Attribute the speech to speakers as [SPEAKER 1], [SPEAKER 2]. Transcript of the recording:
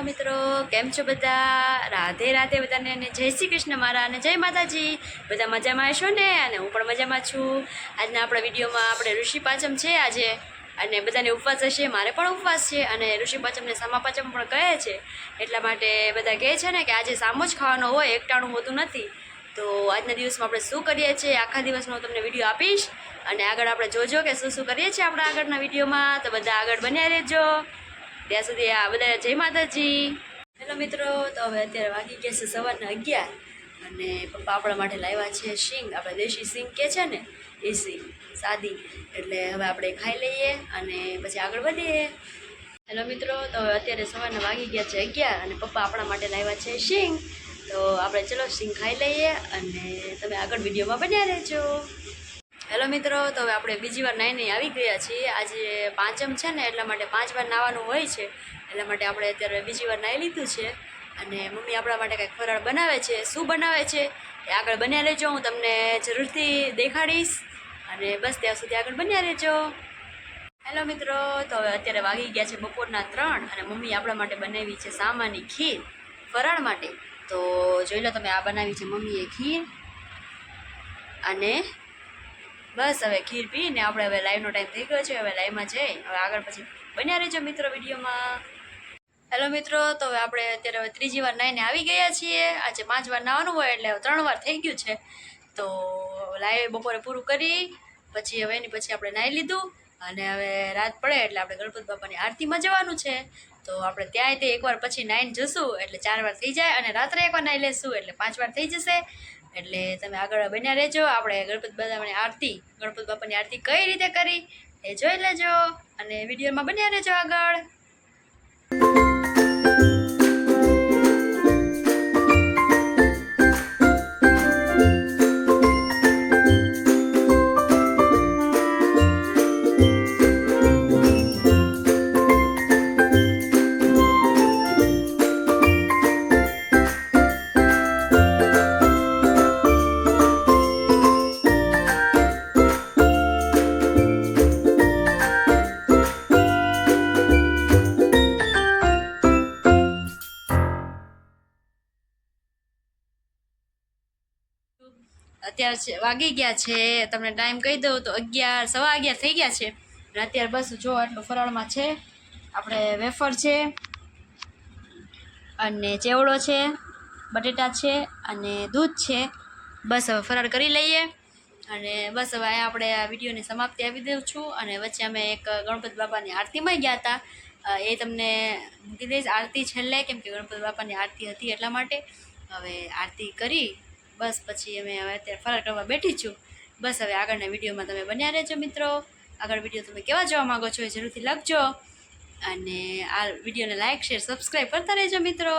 [SPEAKER 1] Hello મિત્રો, કેમ છો બધા? રાધે રાધે બધાને અને જય શ્રી કૃષ્ણ મારા અને જય માતાજી. બધા મજામાં હશો ને? અને હું પણ મજામાં છું. આજના આપણા વિડીયોમાં આપણે ઋષિ પાચમ છે આજે. અને બધાને ઉપવાસ હશે, મારે પણ ઉપવાસ છે. અને ઋષિ પાચમને સામા પાચમ પણ કહે છે. એટલા માટે બધા કહે છે ને કે આજે સામો જ ખાવાનો હોય, એકટાણું હોતું નથી. તો આજના દિવસમાં આપણે શું કરીએ છીએ? આખા દિવસનો હું તમને વીડિયો આપીશ. અને આગળ આપણે જોજો કે શું શું કરીએ છીએ આપણા આગળના વિડીયોમાં. તો બધા આગળ બન્યા રહેજો. ત્યાં સુધી આ બધા જય માતાજી. હેલો મિત્રો, તો હવે અત્યારે વાગી ગયા છે સવારના અગિયાર અને પપ્પા આપણા માટે લાવ્યા છે શીંગ આપણે દેશી શીંગ કે છે ને, એ શીંગ સાદી. એટલે હવે આપણે ખાઈ લઈએ અને પછી આગળ વધીએ. હેલો મિત્રો, તો હવે અત્યારે સવારના વાગી ગયા છે અગિયાર અને પપ્પા આપણા માટે લાવ્યા છે શીંગ તો આપણે ચલો શીંગ ખાઈ લઈએ અને તમે આગળ વિડીયોમાં બન્યા રહેજો. હેલો મિત્રો, તો હવે આપણે બીજી વાર નાઈને આવી ગયા છીએ. આજે પાંચમ છે ને, એટલા માટે પાંચ વાર નાવાનું હોય છે. એટલા માટે આપણે અત્યારે બીજી વાર નાહી લીધું છે. અને મમ્મી આપણા માટે કંઈક ફરાળ બનાવે છે. શું બનાવે છે? એ આગળ બન્યા રહેજો. હું તમને જરૂરથી દેખાડીશ. અને બસ ત્યાં સુધી આગળ બન્યા રહેજો. હેલો મિત્રો, તો હવે અત્યારે વાગી ગયા છે બપોરના ત્રણ અને મમ્મી આપણા માટે બનાવી છે સામાની ખીર, ફરાળ માટે. તો જોઈ લો તમે, આ બનાવી છે મમ્મીએ ખીર. અને બસ, હવે ખીર પીને આપણે હવે લાઈવનો ટાઈમ થઈ ગયો છે, હવે લાઈવમાં જઈ, હવે આગળ પછી બન્યા રહેજો મિત્રો વિડીયોમાં હેલો મિત્રો, તો હવે આપણે અત્યારે હવે ત્રીજી વાર નાઈને આવી ગયા છીએ. આજે પાંચ વાર નાવાનું હોય એટલે ત્રણ વાર થઈ ગયું છે. તો લાઈવ બપોરે પૂરું કરી, પછી હવે એની પછી આપણે નાહી લીધું. અને હવે રાત પડે એટલે આપણે ગણપતિ બાપાની આરતીમાં જવાનું છે. તો આપણે ત્યાંય તે એકવાર પછી નાહીને જશું, એટલે ચાર વાર થઈ જાય અને રાત્રે એકવાર નાહી લેશું, એટલે પાંચ વાર થઈ જશે. એટલે તમે આગળ બન્યા રહેજો. આપણે ગણપતિ બાપાની આરતી, ગણપતિ બાપાની આરતી કઈ રીતે કરી એ જોઈ લેજો. અને વિડીયોમાં બન્યા રહેજો આગળ. અત્યારે વાગી ગયા છે. તમને ટાઈમ કહી દઉં તો અગિયાર, સવા અગિયાર થઈ ગયા છે. અને અત્યારે બસ જો આટલું ફરાળમાં છે. આપણે વેફર છે અને ચેવડો છે, બટેટા છે અને દૂધ છે. બસ હવે ફરાળ કરી લઈએ. અને બસ હવે આપણે આ વિડીયોની સમાપ્તિ આપી દઉં છું. અને વચ્ચે અમે એક ગણપત બાપાની આરતીમાં ગયા હતા. એ તમને મૂકી દઈશ. આરતી છેલ્લે, કેમ કે ગણપતિ બાપાની આરતી હતી એટલા માટે. હવે આરતી કરી બસ પછી અમે હવે અત્યારે ફરાર કરવા બેઠી છું. બસ હવે આગળના વિડીયોમાં તમે બન્યા રહેજો મિત્રો. આગળ વીડિયો તમે કેવા જોવા માંગો છો એ જરૂરથી લખજો. અને આ વિડીયોને લાઇક શેર, સબસ્ક્રાઈબ કરતા રહેજો મિત્રો.